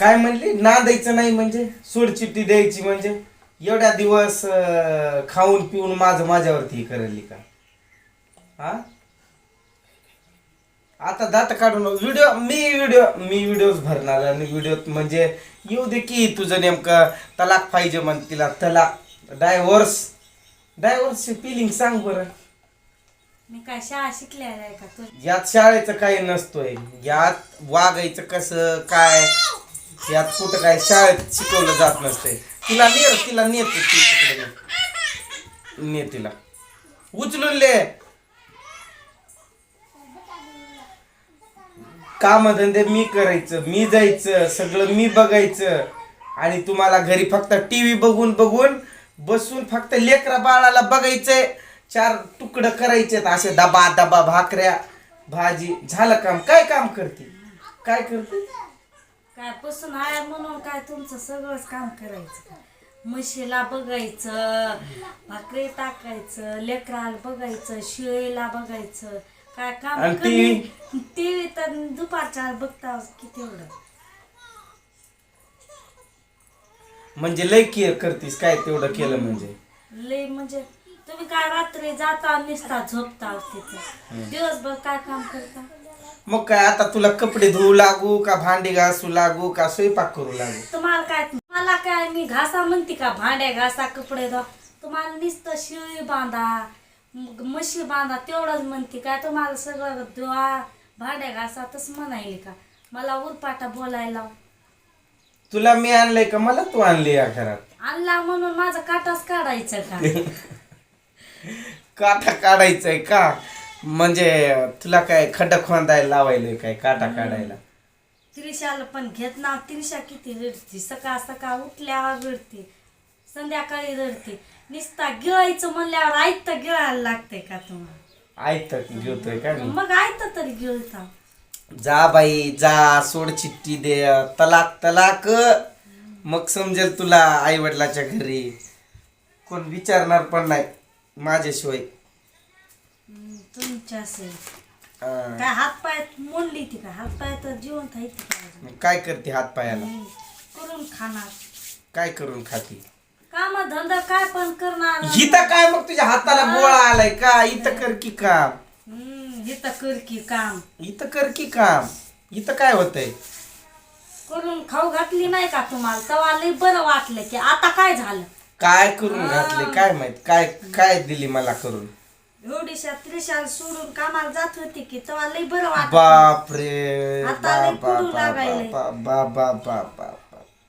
काय म्हणली? नांदायचं नाही म्हणजे? सोडचिट्टी द्यायची म्हणजे? एवढ्या दिवस अं, खाऊन पिऊन माझं माझ्यावरती हे करेल का? हा आता दात काढून व्हिडिओ मी व्हिडिओ मी व्हिडिओज भरणार आणि व्हिडिओ म्हणजे येऊ दे की तुझं नेमकं तलाक पाहिजे म्हण तिला तलाक. डायव्हर्स डायव्हर्सची फिलिंग सांग बरं. मी काय शाळा शिकलेला आहे का तू? यात शाळेचं काही नसतोय. यात वागायचं कसं काय? यात कुठं काय शाळेत शिकवलं जात नसतंय. तिला ने तिला नेत तिकडे ने. तिला उचलून ले. कामधंदे मी करायचं मी जायचं सगळं मी बघायचं. आणि तुम्हाला घरी फक्त टीव्ही बघून बघून बसून फक्त लेकरा बाळाला बघायचंय. चार तुकडं करायचेत असे दबा दबा भाकऱ्या भाजी. झालं काम? काय काम करते? काय करते? काय बसून आहे म्हणून काय तुमचं सगळंच काम करायचं. म्हशीला बघायचं भाकरी टाकायचं लेकराला बघायचं शिळीला बघायचं. काय काम आणि टीव्ही? तर दुपारच्या बघता किती एवढं? म्हणजे लय केअर करतीस काय तेवढं केलं म्हणजे? लय म्हणजे तुम्ही काय रात्री जाता निसता झोपता तिथं. दिवसभर काय काम करता? मग काय आता तुला कपडे धुवू लागू का भांडी घासू लागू का स्वयंपाक करू लागू? तुम्हाला काय मला काय मी घासा म्हणते का? भांड्या घासा कपडे धुवा. तुम्हाला नुसतं शिळी बांधा मग म्हशी बांधा तेवढंच म्हणते काय तुम्हाला सगळं धुवा भांड्या घासा तसं म्हणायली का? मला उरपाटा बोलायला तुला मी आणलंय का? मला तू आणली या घरात. आणला म्हणून माझा काटाच काढायचं का? काटा काढायचंय का? म्हणजे तुला काय खड्डा खोंदायला लावायलंय काय काटा काढायला? त्रिशाला पण घेत ना. त्रिशा किती रडते. सकाळ सकाळ उठल्यावर रडते. संध्याकाळी रडते. निसता गिळायचं म्हणल्यावर ऐकतं गिळायला लागतंय का तुम्हाला? ऐकत घेतोय का मी मग ऐकतं तरी गिळता. जा बाई जा सोड चिठ्ठी दे. तलाक तलाक. मग समजेल तुला आई वडिलाच्या घरी. कोण विचारणार पण नाही. माझ्याशिवाय. तुमच्या असेल काय हात पाय मोडली ती का? हात पाय तर जिवंत आहे ती का अजून? मग काय करते हात पायाला हम्म, करून खाणार. काय करून खाती? काम धंदा काय पण करणार. इथं काय मग तुझ्या हाताला गोळा आलाय का? इथं कर की काम. हम्म, इथं कर की काम. इथं कर की काम. इथं काय होतंय? करून खाऊ घातली नाही का तुम्हाला? तेव्हा लई बरं वाटलं की आता काय झालं? काय करून घातले? काय माहीत? काय काय दिली मला करून? त्रिशाल सोडून कामाला जात होती की तेव्हा लई बरं बापरे आता लय कडू लागायलंय.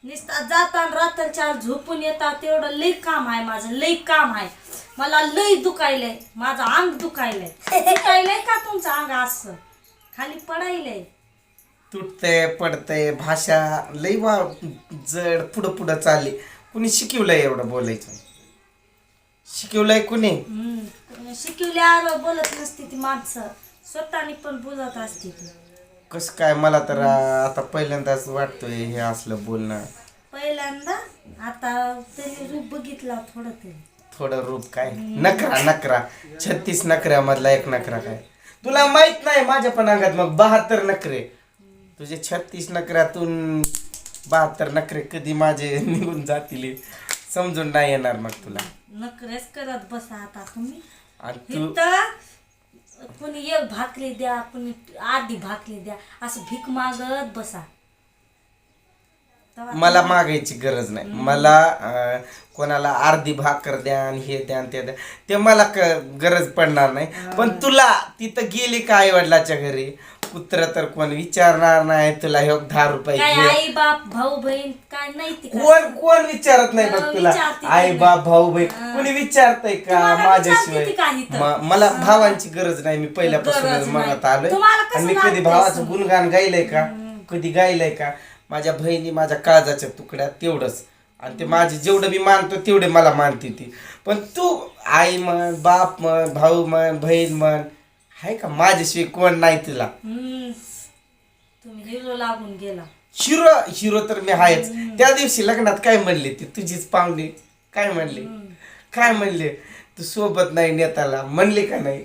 नुसता जाताना रात्रीच्या झोपून येतात तेवढं लई काम आहे माझं लई काम आहे. मला लई दुखायलंय माझं अंग दुखायलंय दुखायलंय का तुमचं अंग असं? खाली पडायलंय तुटते पडते भाषा लई वा जड पुढं पुढं चालली. कुणी शिकवलंय एवढं बोलायचं? शिकवलंय कुणी? हम्म. बोलत नसती ती माणसं. स्वतःनी पण बोलत असते ती. कसं काय मला तर आ, आता पहिल्यांदाच वाटतोय हे असलं बोलणं. पहिल्यांदा आता तरी रूप बघितला थोडं तरी. थोडं रूप काय? नकरा नकरा छत्तीस नकऱ्यामधला एक नकरा काय? तुला माहीत नाही माझ्या पण अंगात मग बहात्तर नखरे. तुझे छत्तीस नकऱ्यातून बहात्तर नखरे कधी माझे निघून जातील समजून नाही येणार मग तुला. नकरेच करत बसा आता तुम्ही. आणि तू इथं कुणी एक भाकरी द्या कुणी अर्धी भाकरी द्या असं भीक मागत बसा. तेव्हा मला मागायची गरज नाही. मला अं, कोणाला अर्धी भाकर द्या आणि हे द्या आणि ते द्या. ते मला क- गरज पडणार नाही. पण तुला तिथं गेली का आई वडिलाच्या घरी? कुत्र तर कोण विचारणार नाही तुला हे बघ दहा रुपये काय घे. आई बाप भाऊ बहीण काय नाही ती का? कोण कोण विचारत नाही बघ तुला. विचारते आई नाही. बाप भाऊ बहीण कोणी विचारतय का तुम्हाला माझ्याशिवाय? विचारते ती का इथं? म- मला भावांची गरज नाही मी पहिल्यापासूनच गरज नाही. म्हणत आलोय. तुम्हाला कसं आणि मी कधी भावाचं? गुणगान गायलंय का? कधी गायलंय का? माझ्या बहिणी माझ्या काळजाच्या तुकड्या तेवढंच. आणि ते माझे जेवढं मी मानतो तेवढे मला मानते ती. पण तू आई म्हण बाप म्हण भाऊ म्हण बहीण म्हण आहे का? माझ्याशिवाय कोण नाही तुला. हम्म. तुम्ही हिरो लागून गेला. हिरो हिरो तर मी आहेच. त्या दिवशी लग्नात काय म्हणले ती? तुझीच पाहुणे. काय म्हणले? काय म्हणले? तू सोबत नाही नेताला. म्हणले का नाही?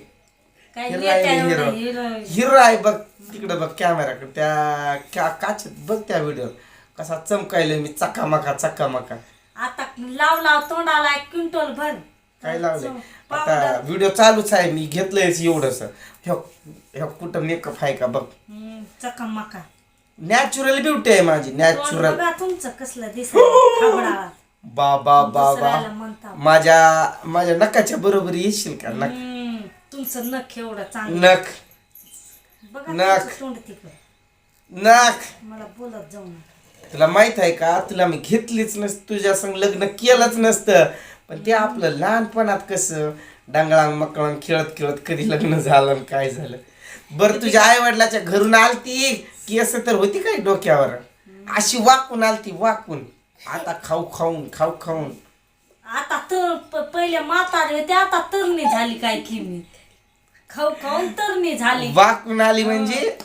काय हिरो नेत्या आहे एवढं हिरो. हिरो हिरो आहे बघ. तिकडे बघ कॅमेराकडे. त्या का काचेत बघ त्या व्हिडिओ कसा चमकायला मी. चकामका चकामका. आता लाव लाव तोंडाला एक क्विंटल भर. काय लावलंय आता व्हिडिओ चालूच आहे मी घेतलंयच एवढंच ह्यो कुठं मेकअप आहे का? बघ. चकामका नॅचरल ब्युटी आहे माझी नॅचरल बघा तुमचं कसलं दिसत खबडाळा बा बा बा दुसऱ्याला बा म्हणता माझ्या माझ्या नकाच्या बरोबर येशील का? नक तुमचं नख एवढं चांगलं. नख. नख. नख. मला बोलत जाऊ तुला माहीत आहे का? तुला मी घेतलीच नस तुझ्या संग लग्न केलंच नसतं. पण ते आपलं लहानपणात कसं डांगळांग मकळांग खेळत खेळत कधी लग्न झालं आणि काय झालं? बरं तुझ्या आई वडिलाच्या घरून आलती केस तर होती काय डोक्यावर? अशी वाकून आलती वाकून. आता खाऊ खाऊन खाऊ खाऊन. आता तर प- पहिले म्हातारे होते आता तरणी झाली काय की मी. खाऊ खाऊन तरणी झाली. वाकून आली म्हणजे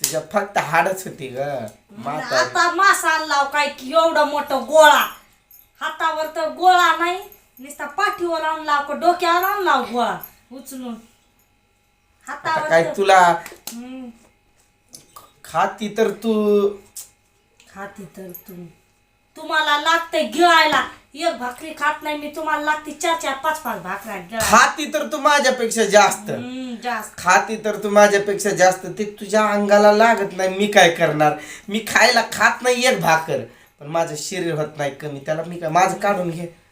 तुझ्या फक्त हाडच होती ग आता मासा आणला काय की एवढा मोठा गोळा. हातावर तर गोळा नाही. नुसता पाठीवर आणला का डोक्यावर आणला गोळा उचलून. आता हातावर काय तर- तुला? हम्म, खाती तर तू. खाते तर तू. तुम्हाला लागतंय गिळायला. एक भाकरी खात नाही मी तुम्हाला लागते चार चार पाच पाच भाकऱ्या गिळायला. खाती तर तू माझ्यापेक्षा जास्त. हम्म, जास्त. खाती तर तू माझ्यापेक्षा जास्त. ते तुझ्या अंगाला लागत नाही मी काय करणार? मी खायला खात नाही एक भाकर. पण माझं शरीर होत नाही कमी. त्याला मी काय माझं काढून घे.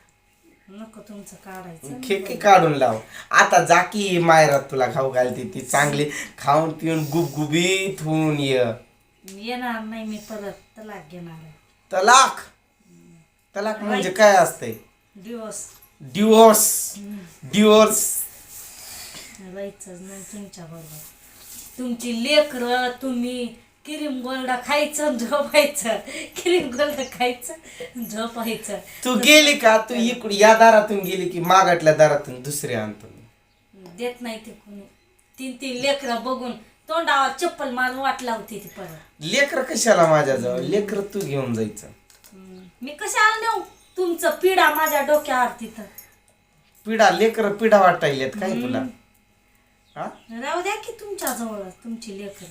नको तुमचं काढायचं. खेके काढून लाव. आता जाकी मायरात तुला खाऊ घालते ती चांगली. खाऊन पिऊन गुबगुबीत होऊन ये. येणार नाही मी परत तलाक घेणार आहे. तलाक? तलाक म्हणजे काय असतंय? दिवस डिवोर्स डिवोर्स राहायचंच नाही तुमच्या बरोबर तुमची लेकरं तुम्ही क्रीम गोल्ड खायचं झोपायचं. क्रीम गोल्ड खायचं झोपायचं. तू गेली का? तू इकडे या दारातून गेली की मागाटल्या दारातून दुसरे आणतो. देत नाही ते कोणी. तीन तीन लेकरं बघून तोंडावर चप्पल मारून वाट लावते ती परत. लेकर कशाला माझ्याजवळ? लेकर तू घेऊन जायचं. मी कशाला नेऊ? तुमचं पिढा माझ्या डोक्यावर तिथं. पिढा लेकर पिढा वाटायलेत काय तुला? हा राहू द्या की तुमच्या जवळ तुमची लेकर.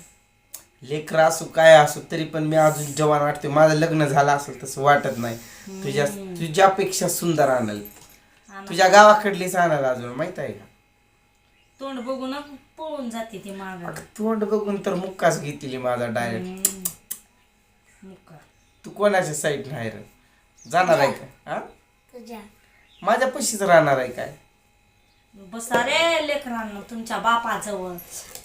लेकर असू काय असू तरी पण मी अजून जवान वाटते माझं लग्न झालं असेल तसं वाटत नाही. तुझ्या तुझ्यापेक्षा सुंदर आणल. तुझ्या गावाकडलीच आणल अजून माहीत आहे का? तोंड बघून पळून जाते ती माग. अगं, तोंड बघून तर मुक्काच घेतली माझा डायरेक्ट मुक्का. तू कोणाच्या साईड नाही रे? जाणार आहे का? हा? माझ्या पशीच राहणार आहे काय? बसा रे लेकरांनो तुमच्या बापाजवळ.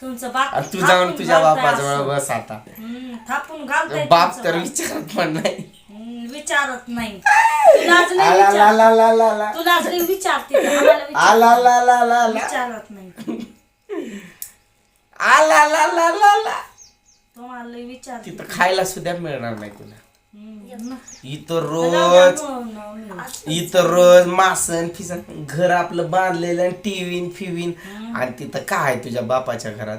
तुमचं बाप आणि तू जाऊन थापून तुझ्या घालतंय बापाजवळ असं. बस आता. हम्म, थापून घालतंय बाप तुमचं तर बाप. विचारत पण नाही. हम्म, विचारत नाही. तुलाच लय आला ला विचार ला ला ला ला तुलाच लय विचारते आम्हाला विचार- आला ला ला ला ला विचारत नाही. आला ला ला ला ला तुम्हाला लय विचारते. तिथं खायला सुद्धा मिळणार नाही तुला. इथं रोज. इथं रोज मासन फिसन घर आपलं बांधलेलं टीव्हीन फिवीन आणि तिथं काय आहे तुझ्या बापाच्या घरात?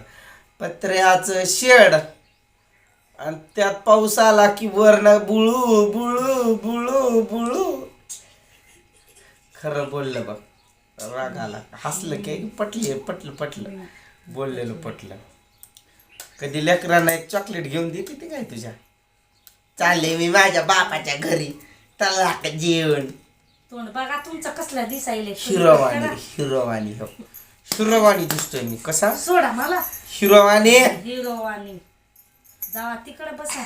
पत्र्याचं शेड. आणि त्यात पाऊस आला की वरनं बुळू बुळू बुळू बुळू. खरं बोललं बघ राग आला. हसलं की पटले पटलं पटलं. बोललेलं पटलं. कधी लेकरांना एक चॉकलेट घेऊन देते ते काय तुझ्या? चालले मी माझ्या बापाच्या घरी. तलाक जेवण तोंड बघा तुमचं कसलं दिसायले हिरोवानी हिरोवानी हो. दिसतोय मी. कसा? सोडा मला. हिरोवानी हिरो आणि जावा तिकडे बसा.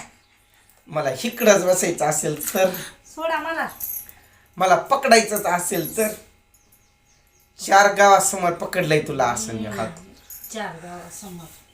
मला हिकडच बसायचं असेल तर. सोडा मला. मला पकडायचंच असेल तर. चार गावासमोर पकडलंय तुला असं मी हात. चार गावासमोर.